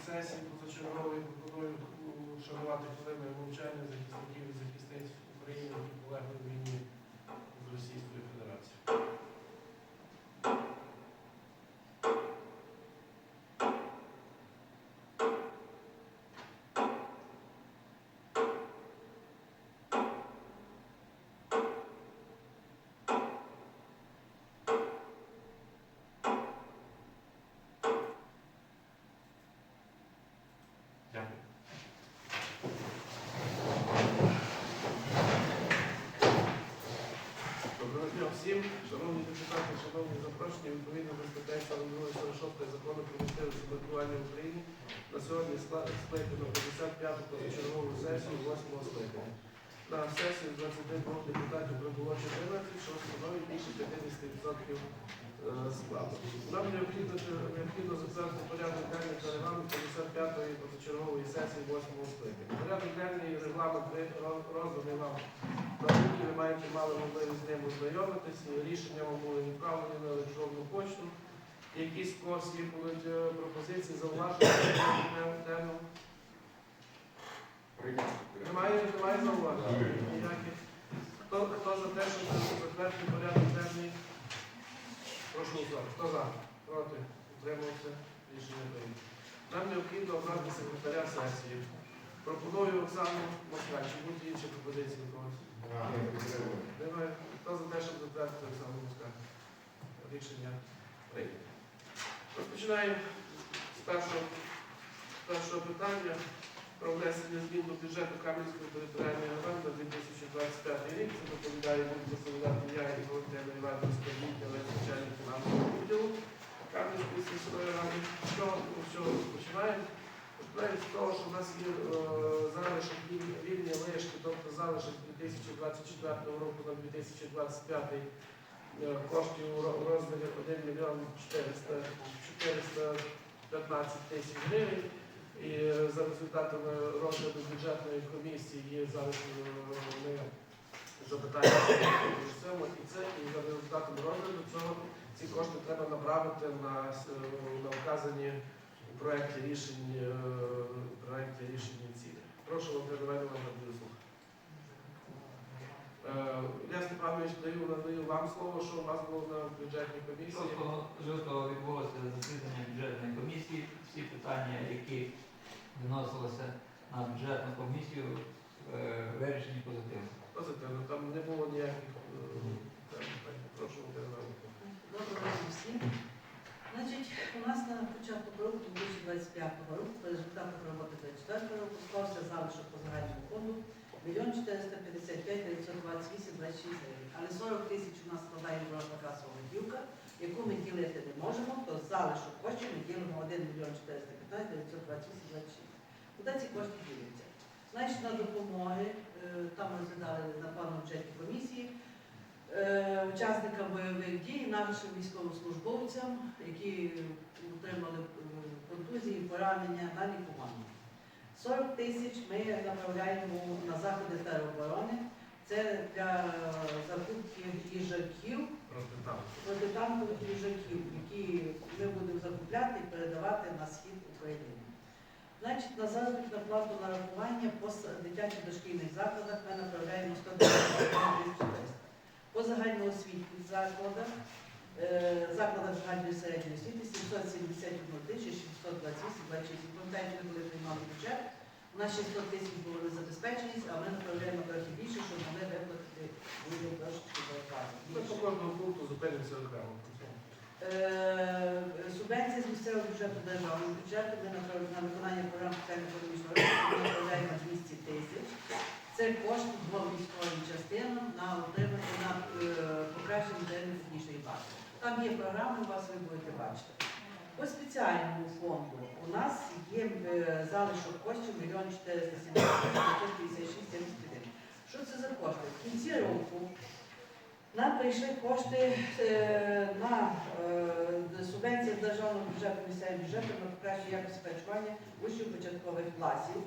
сесії позачергової пропоную шанувати хвилиною мовчання захисників і захисниць України, які полегли війні з Російською Федерацією. Дякую. Доброго дня всім, шановні депутати, шановні запрошені, відповідно до статей 42 46 закону про місцеве самоврядування Україні на сьогодні скликано 55-ту позачергову сесію 8-го скликання. На сесію 21 депутатів прибуло 14, що становить більше 50% е, складу. Нам необхідно, необхідно затвердити порядок денний та регламент 55-ї позачергової сесії 8-го скликання. Порядок денний регламент розданий вам на руки, ви маєте мали можливість з ним ознайомитися, рішення вам були відправлені на електронну почту. Якісь когось є будуть е, пропозиції, зауваження на тему? Немає, немає зауважень? Ніяких. Хто, хто за те, щоб затвердити порядок денний? Прошу голосувати. Хто за? Проти? Утримався? Рішення прийнято. Нам необхідно обрати секретаря сесії. Пропоную Оксану Москаль. Чи будуть інші пропозиції у когось? Немає. Хто за те, щоб затвердити Оксану Москаль? Рішення прийнято. Розпочинаємо з першого, з першого питання про внесення змін до бюджету Кам'янської територіальної громади на 2025 рік. Це доповідає доповідати я і Валентина Івановська відділ начальник фінансового відділу Кам'янської сільської ради. Що, що розпочинаємо? Починаємо з того, що в нас є е, залишок віль- вільні лишки, тобто залишок 2024 року на 2025 е, коштів у ро- розмірі 1 мільйон 415 тисяч гривень. І за результатами розгляду бюджетної комісії зараз запитання цьому, і це і за результатами розгляду цього ці кошти треба направити на, на вказані у проєкті рішень е, проєкті рішень цілі. Прошу Володимир Івановна буде слухати. Е, Я Степанович даю надаю вам слово, що у вас було на бюджетній комісії. 6 відбулося засідання бюджетної комісії. Всі питання, які виносилися на бюджетну комісію, е, вирішені позитивно. Позитивно, там не було ніяких е, Прошу Володимир Доброго дня всім. Значить, у нас на початку року 2025 року по результатах роботи 2024 року склався залишок по загальному фонду 1 455 928 26 гривень. Але 40 тисяч у нас складає була касова готівка, яку ми ділити не можемо, то залишок коштів ми ділимо 1 мільйон 415 928 26. Куди ці кошти діляться? Значить, на допомоги, е, там розглядали на плану бюджетній комісії, е, учасникам бойових дій, нашим військовослужбовцям, які отримали е, контузії, поранення на лікування. 40 тисяч ми направляємо на заходи тероборони. Це для закупки їжаків, протитанкових їжаків, які ми будемо закупляти і передавати на схід України. Значить, на заробітну плату нарахування по дитячих дошкільних закладах ми направляємо 190 По загальноосвітніх закладах, е, закладах загальної середньої освіти 771 тисяч 628 26. Пам'ятаєте, ми коли приймали бюджет, у нас ще 100 тисяч було незабезпеченість, а ми направляємо трохи більше, щоб могли виплатити людям трошечки зарплати. Ми по кожному пункту зупинимося окремо. Місцевого бюджету державного бюджету ми направ- на виконання програм соціально-економічного розвитку ми направляємо 200 тисяч. Це кошти двом військовим частинам на отримання на е, покращення матеріально-технічної бази. Там є програми, у вас ви будете бачити. По спеціальному фонду у нас є е, залишок коштів 1 мільйон 456 71. Що це за кошти? В кінці року нам прийшли кошти е, на е, субвенції з державного бюджету місцевого бюджету на покращення якості харчування учнів початкових класів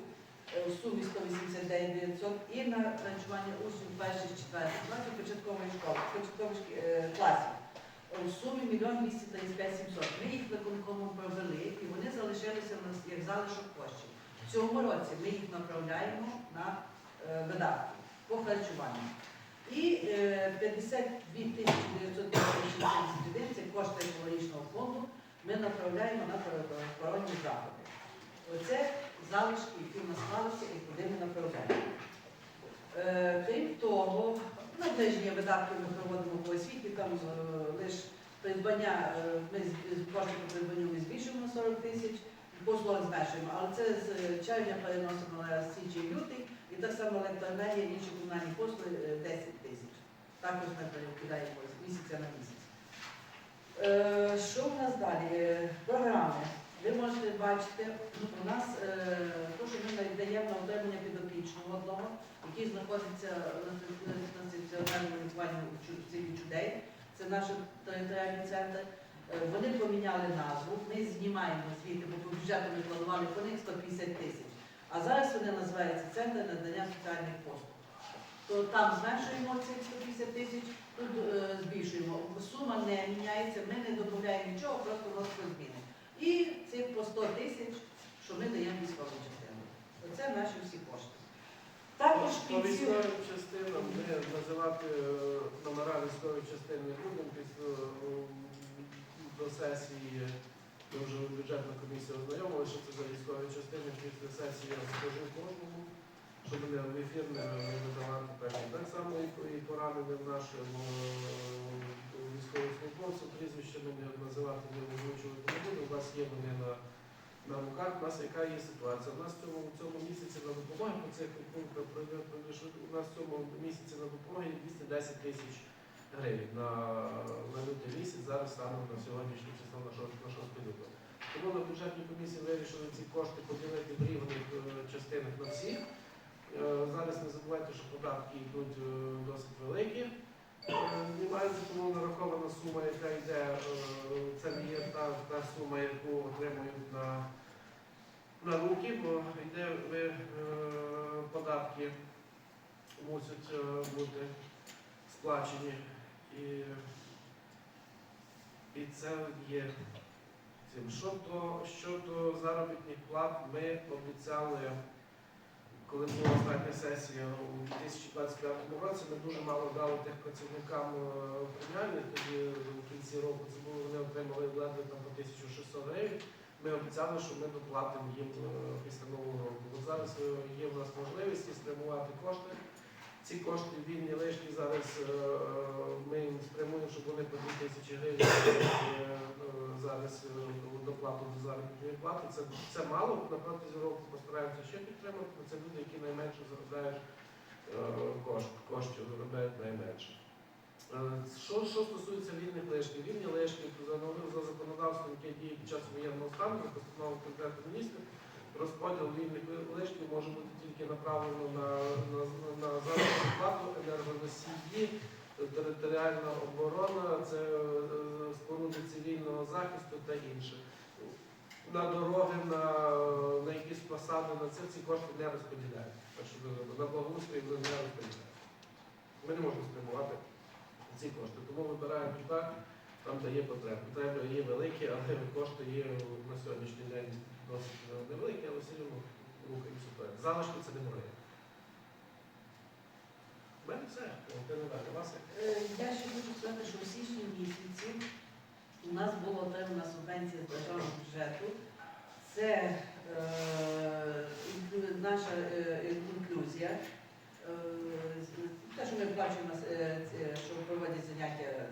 е, у сумі 189 900 і на харчування учнів перших четвертих класів початкової школи, початкових класів у сумі 1 235 700. Ми їх виконкомом провели і вони залишили лишилися у нас як залишок коштів. В цьому році ми їх направляємо на видатки по харчуванню. І е, 52 тисячі 951 це кошти екологічного фонду. Ми направляємо на коронні заходи. Оце залишки, які в нас сталися і куди ми направляємо. Е, Крім того, наближення видатків ми проводимо по освіті, там лише придбання, е, ми кошти по придбанню ми збільшуємо на 40 тисяч, послуги зменшуємо, але це з червня переносимо на січень лютий, і так само електроенергія, інші комунальні послуги е, 10 тисяч. Також ми перекидаємо з місяця на місяць. Е, Що в нас далі? Е, Програми. Ви можете бачити, у нас е, то, що ми даємо на отримання підопічного одного, який знаходиться на стаціонарному- лікуванні в селі Чудей. Це наш територіальний центр. Е, Вони поміняли назву, ми знімаємо звідти, бо по бюджету ми планували по них 150 тисяч. А зараз вони називаються Центр надання соціальних послуг. То там зменшуємо ці 150 тисяч, тут е, збільшуємо. Сума не міняється, ми не додаємо нічого, просто вносимо зміни. І цих по 100 тисяч, що ми даємо військовим частинам. Оце наші всі кошти. Також По військовим частинам ми називати е, номера військових частин не будемо після е, до сесії. Ми вже бюджетна комісія ознайомила, що це за військові частини після сесії я скажу кожному, щоб не в ефір не видавати певні. Так само і, пораненим нашим е, військовослужбовцям прізвище ми не називати не озвучувати не будемо. У нас є вони на на руках у нас яка є ситуація. У нас в цьому, в цьому місяці на допомоги по цих пунктах у нас в цьому місяці на допомоги 210 тисяч гривень на, лютий місяць, зараз саме на сьогоднішнє число на 6, на 6 лютого. Тому на бюджетній комісії вирішили ці кошти поділити в рівних е, частинах на всіх. Е, Зараз не забувайте, що податки йдуть е, досить великі. Знімається тому нарахована сума, яка йде, це не є та, та сума, яку отримують на, на руки, бо йде ви, податки мусять бути сплачені. І, і це є цим. Щодо, щодо заробітних плат, ми обіцяли коли була остання сесія у 2025 році, ми дуже мало дали тих працівникам е, преміальних, тоді в кінці року це було, вони отримали ледве там по 1600 гривень. Ми обіцяли, що ми доплатимо їм е, після нового року. Бо зараз е, є в нас можливість спрямувати кошти. Ці кошти вільні лишні зараз е, ми їм спрямуємо, щоб вони по 2 тисячі гривень е, зараз е, доплату до заробітної плати. Це, це мало, на протязі року постараємося ще підтримати, бо це люди, які найменше заробляють е, кошт, коштів, заробляють найменше. Що, що стосується вільних лишків, вільні лишки за, за законодавством, яке діє під час воєнного стану, за постановою Кабінету міністрів, розподіл вільних лишків може бути тільки направлено на, на, на заробітну плату енергоносії, територіальна оборона, це е, споруди цивільного захисту та інше. На дороги, на, на якісь посади, на це ці кошти не розподіляють. Так що на благоустрій не розподіляють. Ми не можемо спрямувати ці кошти. Тому вибираємо туди, там, де є потреби. Потреби є великі, але кошти є на сьогоднішній день досить невеликі, але все одно рухаємося вперед. Залишки це не море. У мене все. Е, Я ще хочу сказати, що у січні місяці у нас була отримана субвенція з державного бюджету. Це е, наша е, інклюзія. Е, те, що ми бачимо, що проводять заняття е,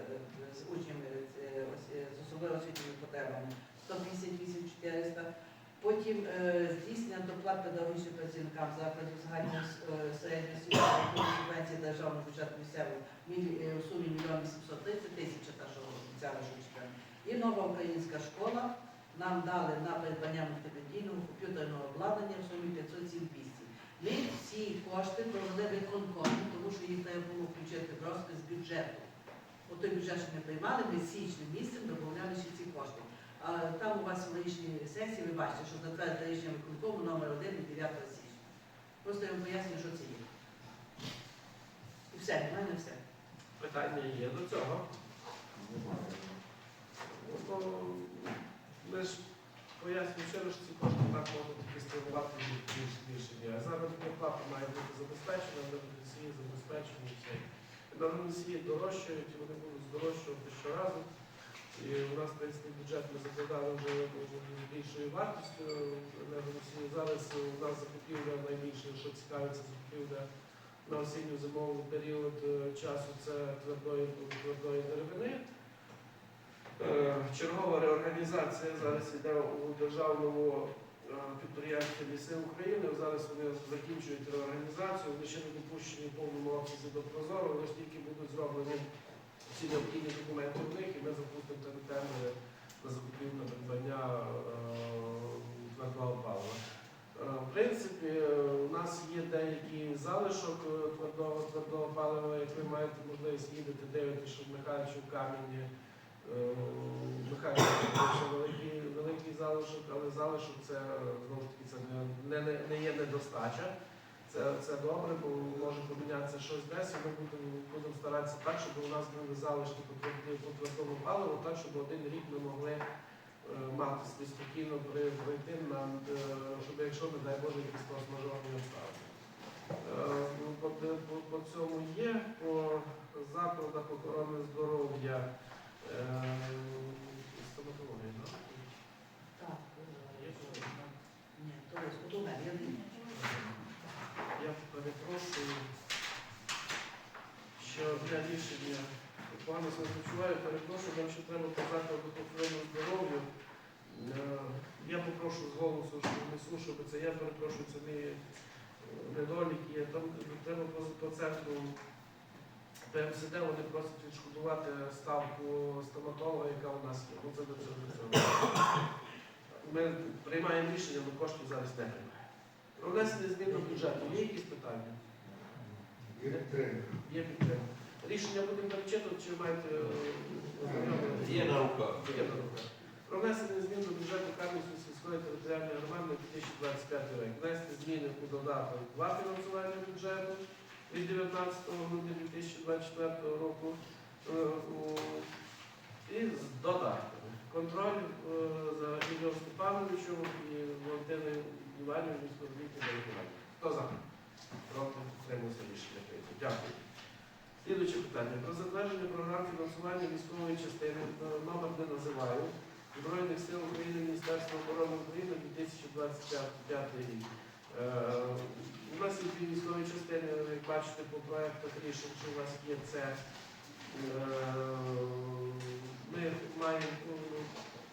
з учнями е, е, з особливо освітніми потребами 158 400. Потім е, здійснення доплат педагогічним працівникам закладів загальної е, середньої субвенції державного бюджету місцевого е, у сумі 1 830 тисяч, та що обіцяли, читаємо. І нова українська школа нам дали на придбання мультимедійного комп'ютерного обладнання в сумі 507 200. Ми ці кошти провели виконком, тому що їх треба було включити в розпис бюджету. От той бюджет, що ми приймали, ми січним місяцем додавали ще ці кошти. А там у вас в річній сесії ви бачите, що затвердити рішення виконкому номер 1 від 9 січня. Просто я вам пояснюю, що це є. І все, в мене все. Питання є до цього. Ну, ми ж раз, що ці кошти так можна тільки спрямувати більш рішення. А заробітна плата має бути забезпечена, енергоносії забезпечені і все. Енергоносії дорожчають, і вони будуть здорожчувати щоразу. І у нас, принципі, бюджет ми закладали вже більшою вартістю енергоносії. Зараз у нас закупівля найбільше, що цікавиться, закупівля на осінньо-зимовий період е, часу це твердої, твердої деревини. Е, Чергова реорганізація зараз йде у державному е, підприємстві Ліси України. Зараз вони закінчують реорганізацію, вони ще не допущені повному обсязі до Прозоро, але ж тільки будуть зроблені всі необхідні документи в них, і ми запустимо тендери на закупівлю придбання е, твердого палива. Е, В принципі, е, у нас є деякий залишок е, твердого, твердого палива, як ви маєте можливість їдете, дивитися, що в Михайловичу камені е, великий, великий залишок, але залишок це е, знову ж таки це не, не, не є недостача. Це, це добре, бо може помінятися щось десь, і ми будемо, будемо старатися так, щоб у нас були залишки по твердому паливу, так, щоб один рік ми могли е, мати собі спокійно при- пройти, на, е, щоб якщо, не дай Боже, якісь форс-мажорні обставини. Е, ну, По, по, по цьому є, по закладах охорони здоров'я, стоматологія, так? Так, Є е, що? ні, то є Скотовер, я не Я перепрошую. Ще одне рішення. Пане відчуваю, перепрошую, нам ще треба по закладу охорони здоров'я. Е, Я попрошу з голосу, що внесу, щоб це я перепрошую, це не е, недолік є. Там треба по, по центру ПМСД, вони просять відшкодувати ставку стоматолога, яка у нас є. Ну це до цього. Ми приймаємо рішення, але коштів зараз не приймаємо. Про внесення змін до бюджету. Є якісь питання? Є підтримка. Рішення будемо перечитувати, чи маєте е, ознайомлення? Є на руках. Є на руках. Про внесення змін до бюджету Кам'янської сільської територіальної громади на 2025 рік. Внести зміни у додаток 2 фінансування бюджету від 19 грудня 2024 року е, і з додатками. Контроль е, за Ігорем Степановичем і Валентиною Іванівною міськордітним делегуванням. Хто за? Проти утримався рішення прийнято. Дякую. Слідуюче питання. Про затвердження програм фінансування військової частини е, номер не називаю. Збройних сил України Міністерства оборони України 2025 рік. Е, У нас є дві військові частини, як бачите по проектах рішень, що у вас є це. Е, Ми маємо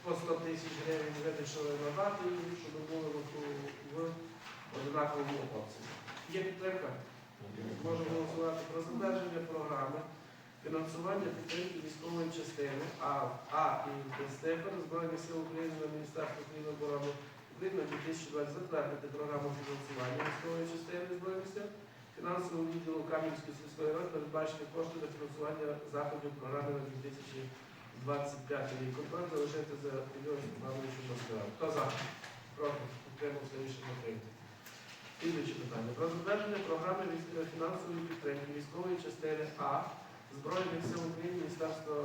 по 100 тисяч гривень вирішили надати щоб були в, в однаковому обсязі. Є підтримка? Можемо голосувати про затвердження програми фінансування підтримки військової частини А, А і Степер Збройних сил України на Міністерство оборони України на 2020 затвердити програму фінансування військової частини Збройних сил фінансового відділу Кам'янської сільської ради передбачити кошти на фінансування заходів програми на 2025 рік. Контроль залишити за Ігорем Степановичем Москва. Хто за? Проти? Підтримався рішення прийнято. Слідуюче питання. Про затвердження програми фінансової підтримки військової частини А Збройних сил України Міністерства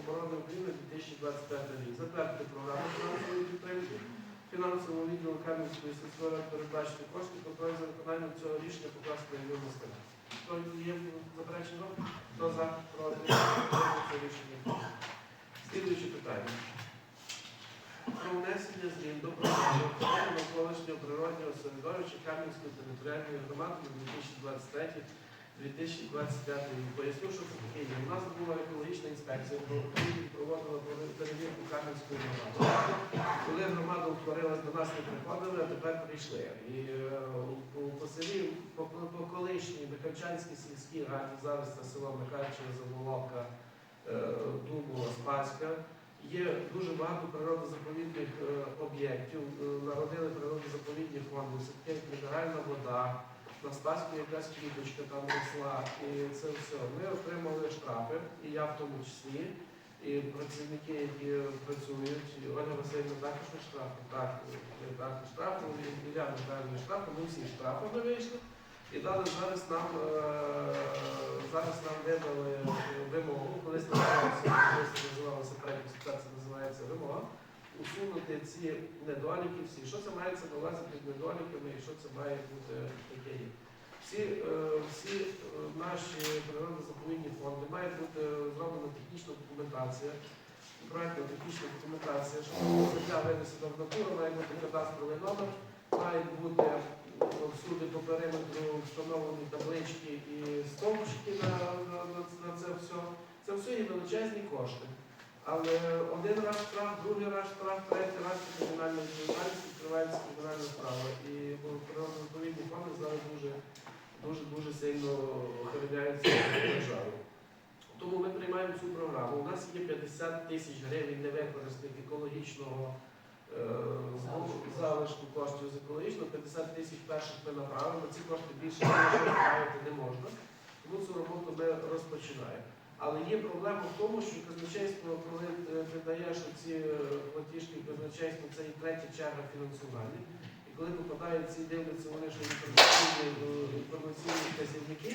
оборони України 2025 рік. Затвердити програму фінансової підтримки фінансового відділу Кам'янської сільської передбачити кошти, контроль за виконанням цього рішення покласти на його. Хто є заперечення? Хто за? Проти? Це рішення. Слідуюче питання. Про внесення змін до програми охорони навколишнього природнього середовища Кам'янської територіальної громади на 2023 2025 рік. Поясню, що це таке є. У нас була екологічна інспекція, яка проводила перевірку Кам'янської громади. Коли громада утворилась, до нас не приходили, а тепер прийшли. І е, по селі, по, по колишній Михальчанській сільській раді, зараз це село Михайльчина, Заволока, е, Дубова, Спаська, Є дуже багато природозаповідних е, об'єктів, е, народили природозаповідні фонди, все-таки мінеральна вода, на Спаску якась квіточка там росла, і це все. Ми отримали штрафи, і я в тому числі, і працівники, які працюють, і Ольга Васильівна також штрафи, так, е, так, штрафи, Ілля Михайловна штрафи, ми всі штрафами вийшли. І дали зараз нам зараз нам видали вимогу, усунути ці недоліки всі. Що це мається увазі під недоліками і що це має бути таке є? Всі, е, всі е, наші природно-заповідні фонди має бути зроблена технічна документація, проектна технічна документація, що земля винесена в натуру, має бути кадастровий номер, мають бути е, всюди по периметру встановлені таблички і стовпчики на, на, на це все. Це все є величезні кошти. Але один раз штраф, другий раз штраф, третій раз кримінальна відповідальність відкривається кримінальна справа. І природно-заповідні фонди зараз дуже, дуже, дуже сильно охороняються державою. Тому ми приймаємо цю програму. У нас є 50 тисяч гривень невикористаних екологічного е, залишку коштів з екологічного, 50 тисяч перших ми направили, на ці кошти більше не можна. Тому цю роботу ми розпочинаємо. Але є проблема в тому, що казначейство, коли е, придає, ці е, платіжки казначейство, це і третя черга фінансування. І коли попадають ці дивляться, вони що інформаційні, е, інформаційні вказівники,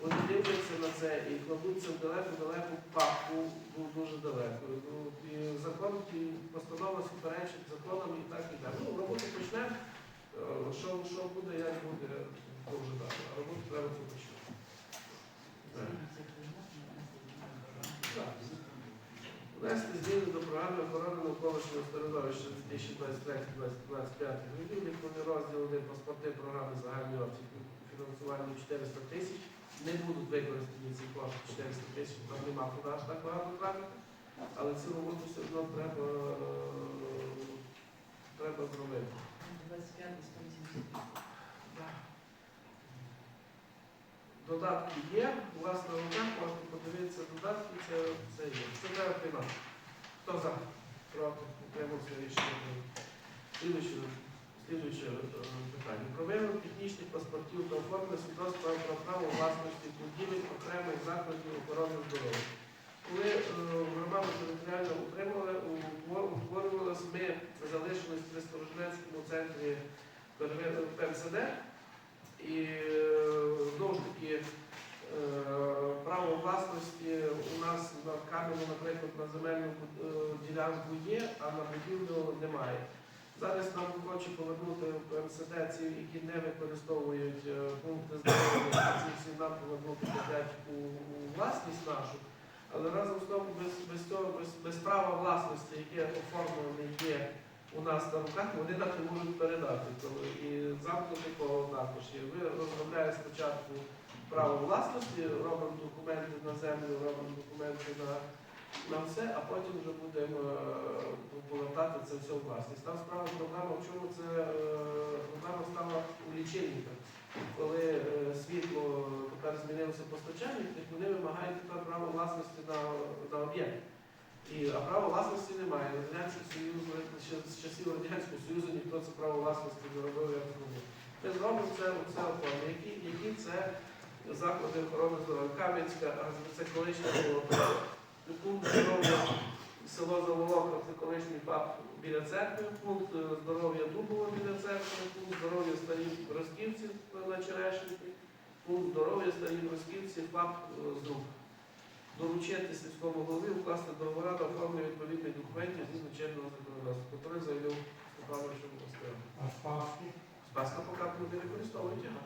вони дивляться на це і кладуться в далеку-далеку папку, ну, дуже далеко. Ну, І закон, і постанова суперечить законам і так і далі. Ну, роботу почнемо. Е, Що, що буде, як буде, то вже далі. А роботу треба. Так. Внести зміни до програми охорони навколишнього середовища 2023-2025 років, відповідний розділ один паспорти програми загальної обсяги фінансування 400 тисяч. Не будуть використані ці кошти 400 тисяч, там нема куди аж так багато тратити, але цю роботу все одно треба, е, треба зробити. 25 Додатки є, у вас на руках можете подивитися додатки, це, це є. Це треба приймати. Хто за? Проти? Утримався рішення. Слідуюче, е, питання. Про вимог технічних паспортів та оформлення свідоцтва про право власності будівель окремих закладів охорони здоров'я. Коли е, громаду територіально утримували, утворювалися, ми залишились при Сторожнецькому центрі ПМСД. І е, знову ж таки е, право власності у нас на камені, наприклад, на земельну е, ділянку є, а на будівлю немає. Зараз нам хоче повернути в МСД ці, які не використовують пункти здоров'я, ці всі нам повернути у, власність нашу. Але разом з тому без, без без, без права власності, яке оформлене є у нас на руках, вони нам передати. І замкнути коло також. є. Ви розробляєте спочатку право власності, робимо документи на землю, робимо документи на, на все, а потім вже будемо е, повертати це все власність. Там справа проблема, в чому це е, проблема стала у лічильниках. Коли е, світло тепер змінилося постачальник, вони вимагають тепер право власності на, на об'єкт. І, а права власності немає. Радянський Союз, часів Радянського Союзу ніхто це право власності не робив як зробив. Ми зробимо це у це оформлення. Які, які це заклади охорони здоров'я? Кам'янська, це колишня було пункт здоров'я село Заволока, це колишній ПАП біля церкви, пункт е, здоров'я Дубово біля церкви, пункт здоров'я старі Росківці на Черешенки, пункт здоров'я старі Росківці, ПАП е, з Дуб доручити сільському голові укласти договори на оформлення відповідних документів згідно чинного законодавства. Который заявив Степанович Москва. А спаски? Спаска поки люди використовують його.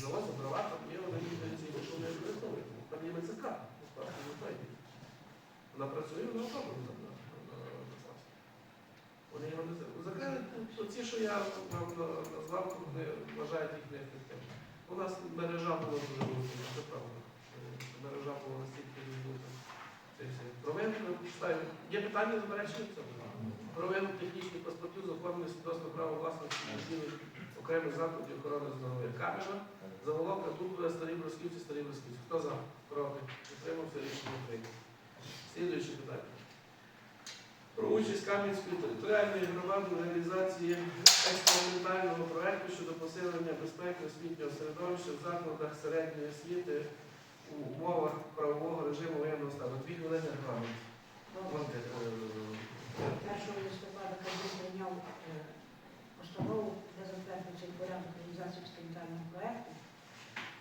Завозять права, там є, вони їх що не використовують. Там є МЦК, Спаска не знає. Вона працює, вона оформлена на, Спаску. Вони його не за- закрили. То ці, що я вам назвав, вони вважають їх неефективними. У нас мережа була дуже велика, це правда. Мережа була настільки. Це читаю. Є питання заперечення? Проведено технічних паспортів з оформлення свідоцтва права власності будівель окремих закладів охорони здоров'я. Камера, заволока, Дубове, старі бросківці, старі бросківці. Хто за? Проти? Утримався рішення прийнято. Слідуюче питання. Про участь Кам'янської територіальної громади в реалізації експериментального проекту щодо посилення безпеки освітнього середовища в закладах середньої освіти у умовах правового режиму воєнного стану. Дві хвилини регламент. Можете, е, 1 листопада Кабмін прийняв е, постанову, де затверджується порядок реалізації експериментального проекту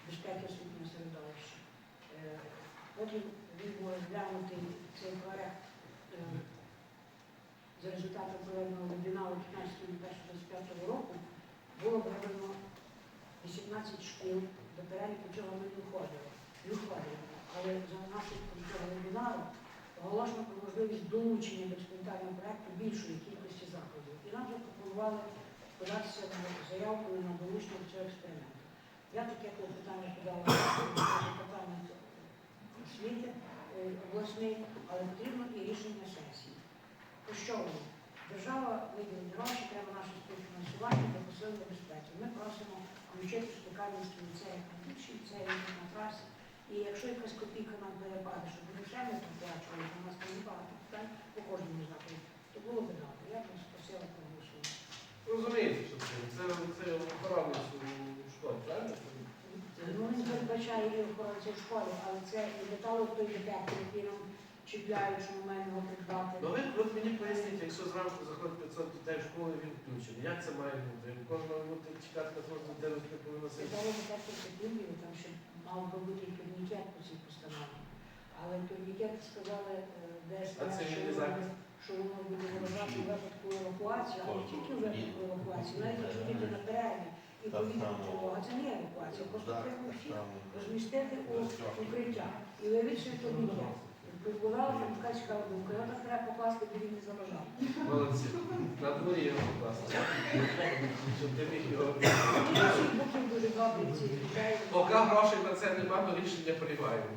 безпеки освітнього середовища. Е, Потім він був розглянутий цей проект е, за результатом проведеного вебінару 15.01.25 року було введено 18 шкіл, до переліку цього ми не входили. Не. Але за наслідком цього вебінару оголошено про можливість долучення до експериментального проекту більшої кількості закладів. І нам вже пропонували податися на заявкою на долучення до цього експерименту. Я таке клопотання подала департамент освіти е, обласний, але потрібно і рішення сесії. То що воно? Держава виділить гроші, треба наше співфінансування для посилення безпеки. Ми просимо включити стукальницький ліцей ліцеї на трасі. І якщо якась копійка нам перепаде, щоб ми ще не проплачували, то у нас там багато питань по кожному закладу, то було б добре. Я б просила проголосувати. Розумієте, що це? Це, охоронець у школі, правильно? Ну, він передбачає і охоронця в школі, але це і металу той детектор, який нам чіпляють, що ми маємо його придбати. Ну ви от мені поясніть, якщо зранку заходить 500 дітей в школу, він включений. Як це має бути? Кожного бути чекати на кожну дитину, яка повинна сидіти. Металу секундів, там ще мав би бути турнікет по цій постанові. Але турнікет сказали е, десь, А це що воно- що воно буде виражати у випадку евакуації, але не тільки в випадку евакуації, навіть якщо діти на перерві і Так повітряна тривога, це не евакуація, просто треба всіх розмістити у укриття. І це укриття. Прибувала там така цікава думка, його так треба покласти, бо він не заважав. Молодці. На дворі його покласти. Щоб ти міг його. Дуже добрі ці людей. Грошей на це нема, то рішення приймаємо.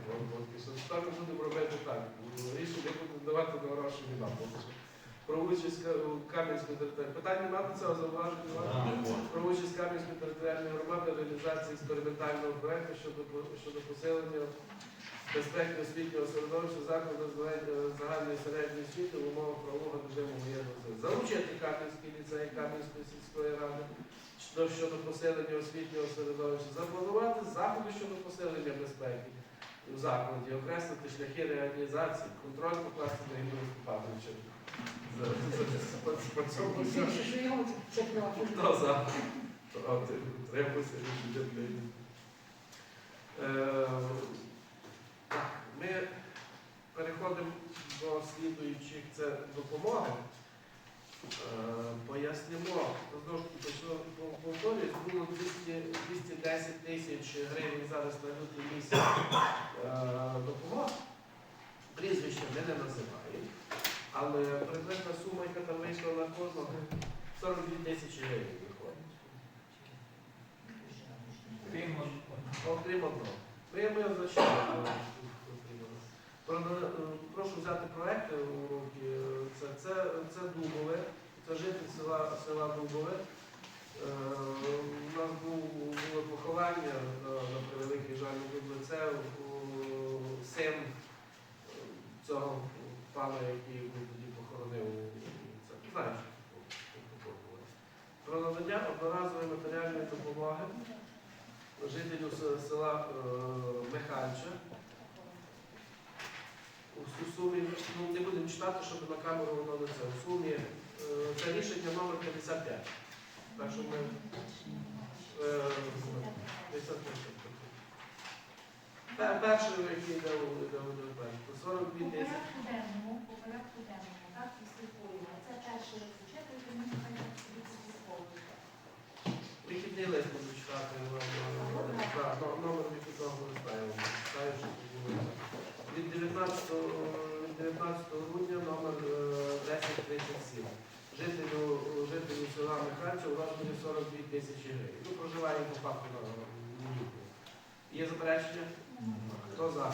Тепер ми будемо робити так. Рішення будемо давати на гроші нема. Про участь Кам'янської території. Питань немає до цього зауважень? немає? Про участь Кам'янської територіальної громади реалізації експериментального проекту щодо, щодо посилення безпеки освітнього середовища закладу загальної- загальної середньої освіти в умовах правового режиму воєнного. Залучити Кам'янський ліцей Кам'янської сільської ради щодо, щодо посилення освітнього середовища, запланувати заходи щодо посилення безпеки у закладі, окреслити шляхи реалізації, контроль покласти на Ігоря Степановича. По- цьому. Хто за? Проти. Утримався рішення прийнято. Е, ми переходимо до слідуючих, це допомоги. Е, Пояснимо, знову ж таки, почну по- повторюсь, було 200, 210 тисяч гривень зараз на лютий місяць е, допомог. Прізвища ми не називаємо, але предметна сума, яка там вийшла на кожного, 42 тисячі гривень виходить. Крім Окрім одного. Ми зачитаємо. Про- е, Прошу взяти проекти у руки. Це, це, це Дубове, це житель села, села Дубове. Е, У нас було поховання на, превеликий жаль у Це син е, цього пана, який ми тоді похоронив. Знаєш, про надання одноразової матеріальної допомоги жителю села е, У су- сумі, ну не будемо читати, щоб на камеру воно не це. У сумі це рішення номер 55. Так що ми е, 55. Пе- який йде у йде у то 42 По тисячі. по порядку денному, так, і слідкуємо. Це перший розпочаток, тому хай так собі слідковує. Вихідний лист буду читати. номер- так, Номер вихідного листа я вам читаю, щоб. Від 19, від 19 грудня номер е, 1037. Жителю, жителю села Михальця у розмірі 42 тисячі гривень. Ну, проживає по факту на Ніколи. Є заперечення? Хто за?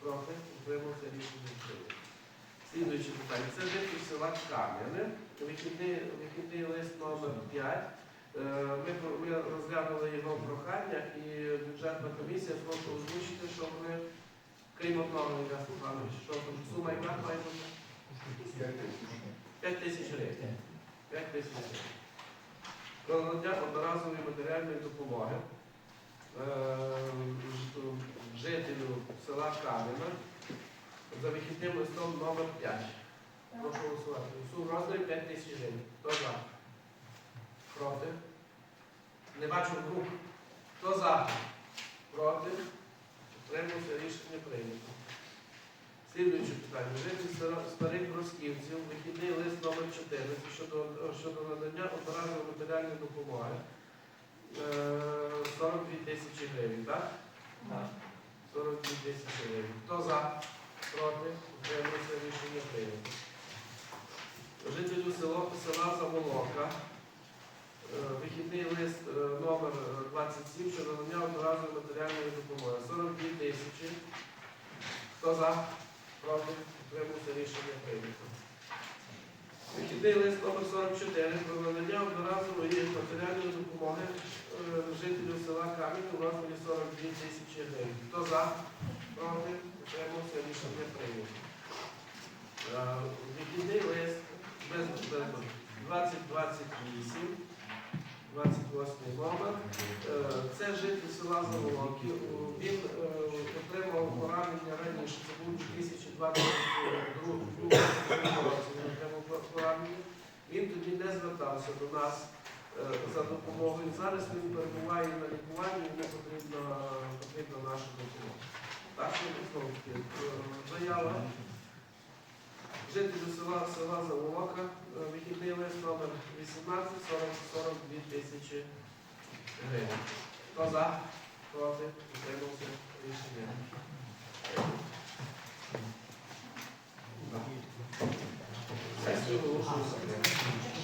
Проти? Утримався рішення прийнято. Слідуюче питання. Це житель села Кам'яне. Вихідний, лист номер 5. Е, Ми, ми розглянули його прохання і бюджетна комісія прошу озвучити, що вони, крім одного, Ілля Степанович, що там сума яка має бути? 5 тисяч гривень. 5 тисяч гривень. Про надання одноразової матеріальної допомоги е, жителю села Кам'яна за вихідним листом номер 5. Прошу голосувати. Сум розмірі 5 тисяч гривень. Хто за? Проти? Не бачу рук. Хто за? Проти? Утримався рішення прийнято. Слідуюче питання. Стара- старих Росківців, вихідний лист номер 14 щодо, щодо надання одноразової матеріальної допомоги. Е, 42 тисячі гривень, так? Так. 42 тисячі гривень. Хто за? Проти? Утримався рішення прийнято. Жителю село, села Заволока. е, Вихідний лист е, номер 27 щодо надання одноразової матеріальної допомоги. 42 тисячі. Хто за? Проти? Утримався рішення прийнято. Вихідний лист номер 44 про надання одноразової матеріальної допомоги е, жителю села Кам'янка у розмірі 42 тисячі гривень. Хто за? Проти? Утримався рішення прийнято. Е, Вихідний лист без без 2028, 28 номер. Е, Це житель села Заволоки. Він отримав поранення раніше, це був у 2022 році. Він поранення. Він тоді не звертався до нас е, за допомогою. Зараз він перебуває на лікуванні, йому потрібна, потрібна наша допомога. Так таки е, заява жителю села, села Заволока, е, вихідний лист номер 18 40 42 тисячі гривень. Хто за? Проти? Утримався? Рішення. Сесію оголошую закритою.